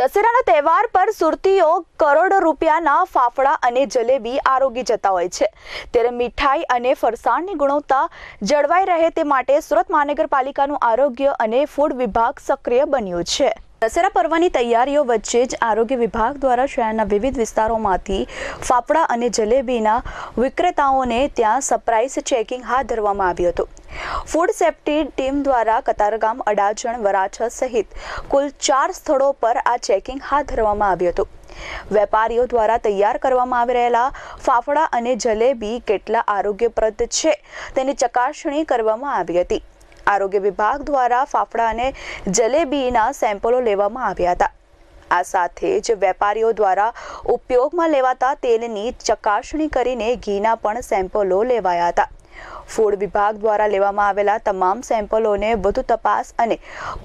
દશેરાના તહેવાર પર સુરતીઓ કરોડો રૂપિયાના ફાફડા અને જલેબી આરોગી જતા હોય છે. ત્યારે મીઠાઈ અને ફરસાણની ગુણવત્તા જળવાઈ રહે તે માટે સુરત મહાનગરપાલિકાનું આરોગ્ય અને ફૂડ વિભાગ સક્રિય બન્યું છે. દશેરા પર્વની તૈયારીઓ વચ્ચે જ આરોગ્ય વિભાગ દ્વારા શહેરના વિવિધ વિસ્તારોમાંથી ફાફડા અને જલેબીના વિક્રેતાઓને ત્યાં સરપ્રાઇઝ ચેકિંગ હાથ ધરવામાં આવ્યું હતું. ફૂડ સેફ્ટી ટીમ દ્વારા કતારગામ અડાજણ વરાછા સહિત કુલ ચાર સ્થળો પર આ ચેકિંગ હાથ ધરવામાં આવ્યું હતું. વેપારીઓ દ્વારા તૈયાર કરવામાં આવી રહેલા ફાફડા અને જલેબી કેટલા આરોગ્યપ્રદ છે તેની ચકાસણી કરવામાં આવી હતી. આરોગ્ય વિભાગ દ્વારા ફાફડા અને જલેબીના સેમ્પલો લેવામાં આવ્યા હતા. આ સાથે જ વેપારીઓ દ્વારા ઉપયોગમાં લેવાતા તેલની ચકાસણી કરીને ઘીના પણ સેમ્પલો લેવાયા હતા. ફૂડ વિભાગ દ્વારા લેવામાં આવેલા તમામ સેમ્પલોને વધુ તપાસ અને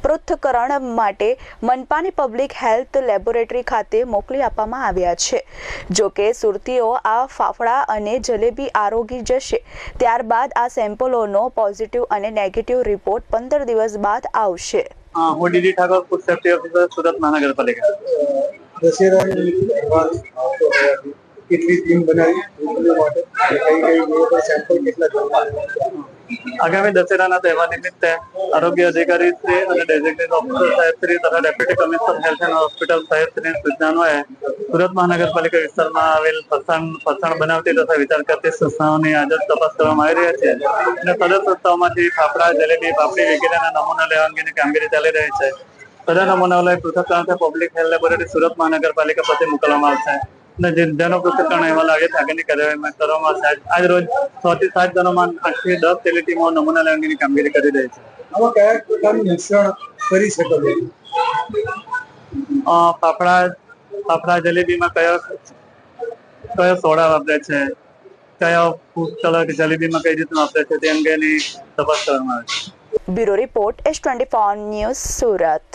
પૃથ્થકરણ માટે મનપાની પબ્લિક હેલ્થ લેબોરેટરી ખાતે મોકલી આપવામાં આવ્યા છે. જોકે સુરતીઓ આ ફાફડા અને જલેબી આરોગી જશે ત્યારબાદ આ સેમ્પલોનો પોઝિટિવ અને નેગેટિવ રિપોર્ટ પંદર દિવસ બાદ આવશે. હું DD Thakor food safety officer Surat મહાનગરપાલિકા. કેટલી ટીમ બનાવી માટે કઈ કઈ પર સેમ્પલ કેટલા જોવા આગામી દશેરાના તહેવાર નિમિત્તે આરોગ્ય અધિકારી શ્રી અને ડેઝિગ્નેટ ઓફિસર સાહેબ શ્રી તથા deputy commissioner health and hospital સાહેબ શ્રીની સૂચનાઓએ સુરત મહાનગરપાલિકા વિસ્તારમાં આવેલ ફરસાણ ફરસાણ બનાવતી તથા વિચાર કરતી સંસ્થાઓની આજે તપાસ કરવામાં આવી રહી છે અને સદર સંસ્થાઓમાંથી ફાફડા, જલેબી, પાપડી વગેરેના નમૂના લેવા અંગેની કામગીરી ચાલી રહી છે. બધા નમૂનાઓ લઈ પૃથ્થકરણ પબ્લિક હેલ્થ લેબોરેટરી સુરત મહાનગરપાલિકા પાસે મોકલવામાં આવશે. જેનો પૃથ્થકરણ અહેવાલ આવે છે આગળની કાર્યવાહીમાં કરવામાં આવશે. આજ- રોજ છ થી સાત જનોમાં આઠથી દસ ટીમો નમૂના લેવા અંગેની કામગીરી કરી રહી છે. આમાં કયા પ્રકારનું મિશ્રણ કરી શકો ફાફડા ફાફડા જલેબીમાં કયો કયો સોડા વાપરે છે? કયો ફૂડ કલર જલેબીમાં કઈ રીતનું વાપરે છે? તે અંગેની તપાસ કરવામાં આવે છે. Bureau report S twenty news Surat.